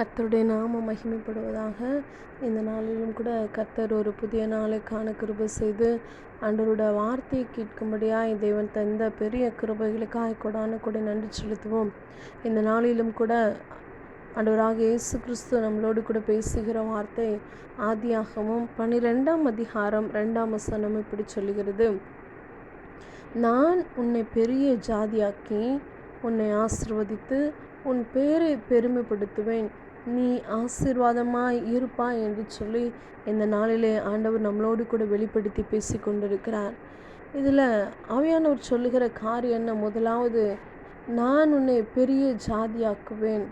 கர்த்தருடைய நாமம் மகிமைப்படுவதாக இந்த நாளிலும் கூட கர்த்தர் ஒரு புதிய நாளை காண கிருபை செய்து அன்றரோட வார்த்தையை கேட்கும்படியாக தேவன் தந்த பெரிய கிருபைகளுக்காய் கொடான கூட நன்றி செலுத்துவோம். இந்த நாளிலும் கூட ஆண்டவராக இயேசு கிறிஸ்து நம்மளோடு கூட பேசுகிற வார்த்தை ஆதியாகவும் பன்னிரெண்டாம் அதிகாரம் ரெண்டாம் வசனம் இப்படி சொல்லுகிறது. நான் உன்னை பெரிய ஜாதியாக்கி உன்னை ஆசிர்வதித்து உன் பேரை பெருமைப்படுத்துவேன். நீ ஆசீர்வாதமாய் இருப்பாய் என்று சொல்லி இந்த நாளிலே ஆண்டவர் நம்மளோடு கூட வெளிப்படுத்தி பேசி கொண்டிருக்கிறார். இதில் ஆவியானவர் சொல்லுகிற காரியம் என்ன? முதலாவது நான் உன்னை பெரிய ஜாதியாக்குவேன்.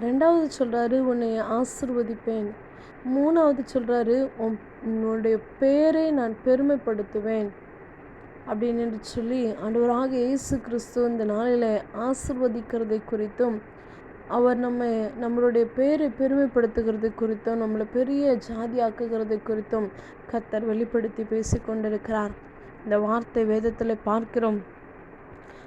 ரெண்டாவது சொல்கிறாரு உன்னை ஆசிர்வதிப்பேன். மூணாவது சொல்கிறாரு உன் உன்னுடைய பேரை நான் பெருமைப்படுத்துவேன். அப்படின்னு என்று சொல்லி ஆண்டவராக இயேசு கிறிஸ்து இந்த நாளில் ஆசிர்வதிக்கிறதை குறித்தும் அவர் நம்ம நம்மளுடைய பேரை பெருமைப்படுத்துகிறது குறித்தும் நம்மளை பெரிய ஜாதி ஆக்குகிறது குறித்தும் கத்தர் வெளிப்படுத்தி பேசி கொண்டிருக்கிறார் இந்த வார்த்தை வேதத்தில் பார்க்கிறோம்.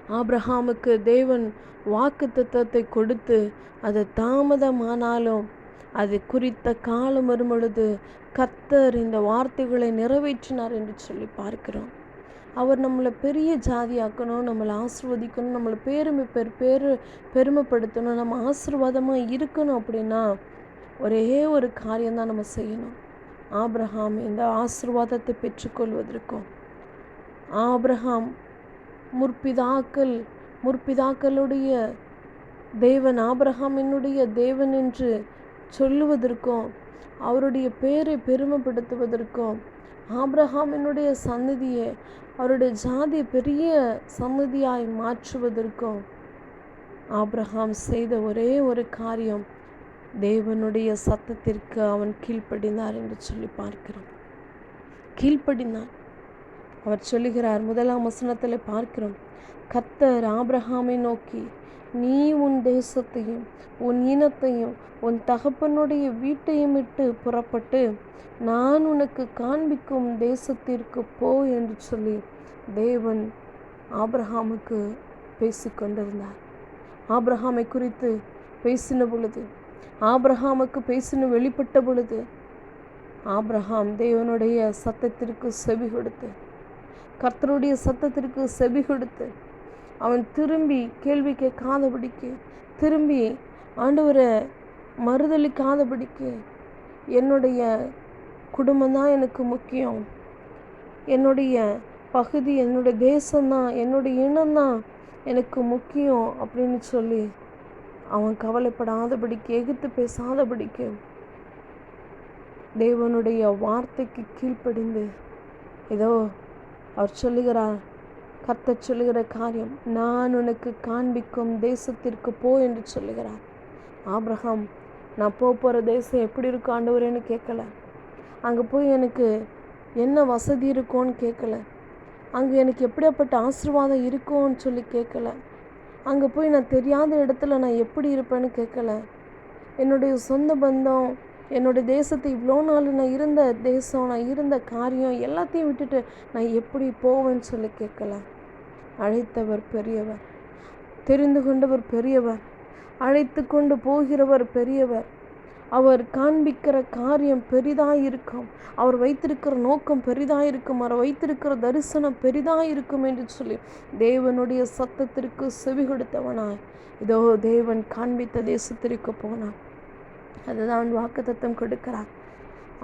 ஆப்ரஹாமுக்கு தேவன் வாக்கு தத்துவத்தை கொடுத்து அது தாமதமானாலும் அது குறித்த காலம் வரும் பொழுது கத்தர் இந்த வார்த்தைகளை நிறைவேற்றினார் என்று சொல்லி பார்க்கிறோம். அவர் நம்மளை பெரிய ஜாதியாக்கணும் நம்மளை ஆசிர்வதிக்கணும் நம்மளை பெருமை பெரு பேரு பெருமைப்படுத்தணும் நம்ம ஆசீர்வாதமாக இருக்கணும் அப்படின்னா ஒரே ஒரு காரியம்தான் நம்ம செய்யணும். ஆப்ரஹாம் இந்த ஆசிர்வாதத்தை பெற்றுக்கொள்வதற்கும் ஆப்ரஹாம் முற்பிதாக்கள் முற்பிதாக்களுடைய தேவன் ஆபிரஹாம் என்னுடைய தேவன் என்று சொல்லுவதற்கும் அவருடைய பேரை பெருமைப்படுத்துவதற்கும் ஆப்ரஹாம் என்னுடைய அவருடைய ஜாதி பெரிய சன்னதியாய் மாற்றுவதற்கும் ஆப்ரஹாம் செய்த ஒரே ஒரு காரியம் தேவனுடைய சத்தத்திற்கு அவன் கீழ்ப்படினார் என்று சொல்லி பார்க்கிறோம். கீழ்ப்படினார் அவர் சொல்லுகிறார் முதலாம் வசனத்தில் பார்க்கிறோம் கத்தர் ஆப்ரஹாமை நோக்கி நீ உன் தேசத்தையும் உன் இனத்தையும் உன் தகப்பனுடைய வீட்டையும் விட்டு புறப்பட்டு நான் உனக்கு காண்பிக்கும் தேசத்திற்கு போ என்று சொல்லி தேவன் ஆப்ரஹாமுக்கு பேசிக்கொண்டிருந்தார் ஆப்ரஹாமை குறித்து பேசின பொழுது ஆப்ரஹாமுக்கு பேசின வெளிப்பட்ட பொழுது ஆப்ரஹாம் தேவனுடைய சத்தத்திற்கு செவி கொடுத்து கர்த்தருடைய சத்தத்திற்கு செவி கொடுத்து அவன் திரும்பி கேள்வி கேட்காதபடிக்கு திரும்பி ஆண்டவரை மறுதளிக்காதபடிக்கு என்னுடைய குடும்பம்தான் எனக்கு முக்கியம். என்னுடைய பகுதி என்னுடைய தேசம்தான் என்னுடைய இனம்தான் எனக்கு முக்கியம் அப்படின்னு சொல்லி அவன் கவலைப்படாதபடிக்கு எகுத்து பேசாதபடிக்கு தேவனுடைய வார்த்தைக்கு கீழ்ப்படிந்து ஏதோ அவர் சொல்லுகிறார் கத்த சொல்லுகிற காரியம் நான் உனக்கு காண்பிக்கும் தேசத்திற்கு போ என்று சொல்லுகிறார். ஆப்ரஹாம் நான் போக போகிற தேசம் எப்படி இருக்கும் ஆண்டவரேன்னு கேட்கல. அங்கே போய் எனக்கு என்ன வசதி இருக்கும்னு கேட்கல. அங்கே எனக்கு எப்படியாப்பட்ட ஆசீர்வாதம் இருக்கும்னு சொல்லி கேட்கல. அங்கே போய் நான் தெரியாத இடத்துல நான் எப்படி இருப்பேன்னு கேட்கல. என்னுடைய சொந்த பந்தம் என்னுடைய தேசத்தை இவ்வளோ நாள் நான் இருந்த தேசம் நான் இருந்த காரியம் எல்லாத்தையும் விட்டுட்டு நான் எப்படி போவேன்னு சொல்லி கேட்கல அழைத்தவர் பெரியவர் தெரிந்து கொண்டவர் பெரியவர் அழைத்து கொண்டு போகிறவர் பெரியவர். அவர் காண்பிக்கிற காரியம் பெரிதாக இருக்கும் அவர் வைத்திருக்கிற நோக்கம் பெரிதாக இருக்கும் அவர் வைத்திருக்கிற தரிசனம் பெரிதாக இருக்கும் என்று சொல்லி தேவனுடைய சத்தத்திற்கு செவி கொடுத்தவனாய். இதோ தேவன் காண்பித்த தேசத்திற்கு போனான் அதுதான் அவன் வாக்கு தத்துவம் கொடுக்கிறார்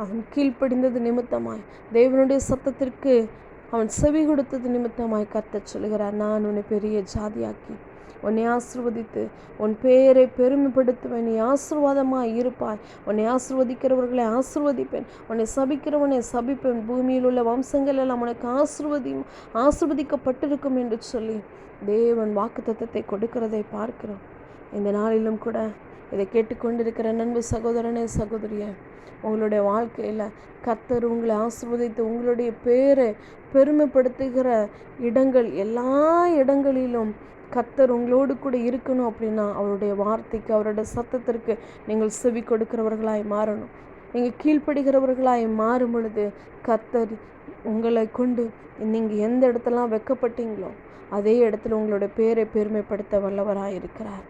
அவன் கீழ்ப்படிந்தது நிமித்தமாய் தேவனுடைய சத்தத்திற்கு அவன் செவி கொடுத்தது நிமித்தமாய் கத்த சொல்கிறார் நான் உன்னை பெரிய ஜாதியாக்கி உன்னை ஆசிர்வதித்து உன் பெயரை பெருமைப்படுத்துவேன் நீ ஆசிர்வாதமாக இருப்பாய். உன்னை ஆசிர்வதிக்கிறவர்களை ஆசிர்வதிப்பேன் உன்னை சபிக்கிறவனை சபிப்பேன். பூமியில் உள்ள வம்சங்கள் எல்லாம் உனக்கு ஆசிர்வதி ஆசிர்வதிக்கப்பட்டிருக்கும் என்று சொல்லி தேவன் வாக்கு தத்துவத்தை கொடுக்கிறதை பார்க்கிறோம். இந்த நாளிலும் கூட இதை கேட்டுக்கொண்டிருக்கிற நண்பு சகோதரனே சகோதரிய உங்களுடைய வாழ்க்கையில் கத்தர் உங்களை ஆசிர்வதித்து உங்களுடைய பேரை பெருமைப்படுத்துகிற இடங்கள் எல்லா இடங்களிலும் கத்தர் உங்களோடு கூட இருக்கணும் அப்படின்னா அவருடைய வார்த்தைக்கு அவருடைய சத்தத்திற்கு நீங்கள் செவி கொடுக்கிறவர்களாய் மாறணும். நீங்கள் கீழ்ப்படுகிறவர்களாய் மாறும் பொழுது கத்தர் உங்களை கொண்டு நீங்கள் எந்த இடத்துலாம் வைக்கப்பட்டீங்களோ அதே இடத்துல உங்களுடைய பேரை பெருமைப்படுத்த வல்லவராக இருக்கிறார்